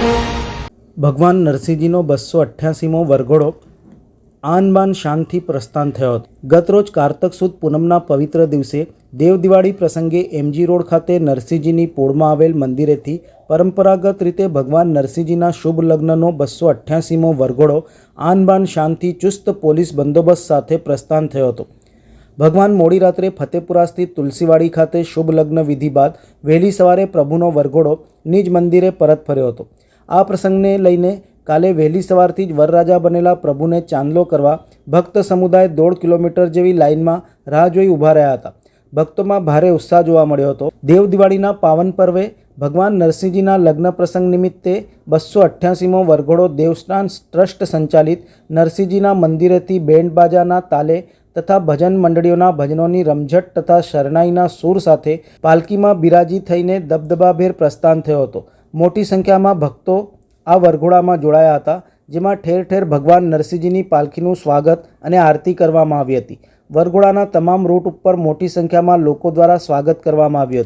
ભગવાન નરસિંહજીનો બસો અઠ્યાસીમો વરઘોડો આનબાન શાનથી પ્રસ્થાન થયો હતો. ગતરોજ કારતક સુદ પૂનમના પવિત્ર દિવસે દેવ દિવાળી પ્રસંગે એમજી રોડ ખાતે નરસિંહજીની પોળમાં આવેલ મંદિરેથી પરંપરાગત રીતે ભગવાન નરસિંહજીના શુભ લગ્નનો બસો અઠ્યાસીમો વરઘોડો આનબાન શાનથી ચુસ્ત પોલીસ બંદોબસ્ત સાથે પ્રસ્થાન થયો હતો. ભગવાન મોડી રાત્રે ફતેપુરા સ્થિત તુલસીવાડી ખાતે શુભ લગ્ન વિધિ બાદ વહેલી સવારે પ્રભુનો વરઘોડો નિજ મંદિરે પરત ફર્યો હતો. આ પ્રસંગને લઈને કાલે વહેલી સવારથી જ વરરાજા બનેલા પ્રભુને ચાંદલો કરવા ભક્ત સમુદાય દોઢ કિલોમીટર જેવી લાઇનમાં રાહ જોઈ ઊભા રહ્યા હતા. ભક્તોમાં ભારે ઉત્સાહ જોવા મળ્યો હતો. દેવ દિવાળીના પાવન પર્વે ભગવાન નરસિંહજીના લગ્ન પ્રસંગ નિમિત્તે બસો અઠ્યાસીમો વરઘોડો દેવસ્નાન ટ્રસ્ટ સંચાલિત નરસિંહજીના મંદિરેથી બેન્ડ બાજાના તાલે તથા ભજન મંડળીઓના ભજનોની રમઝટ તથા શરણાઈના સૂર સાથે પાલકીમાં બિરાજી થઈને દબદબાભેર પ્રસ્થાન થયો હતો. મોટી સંખ્યામાં ભક્તો આ વરઘોડામાં જોડાયા હતા, જેમાં ઠેર ઠેર ભગવાન નરસિંહજીની પાલખીનું સ્વાગત અને આરતી કરવામાં આવી હતી. વરઘોડાના તમામ રૂટ ઉપર મોટી સંખ્યામાં લોકો દ્વારા સ્વાગત કરવામાં આવ્યું હતું.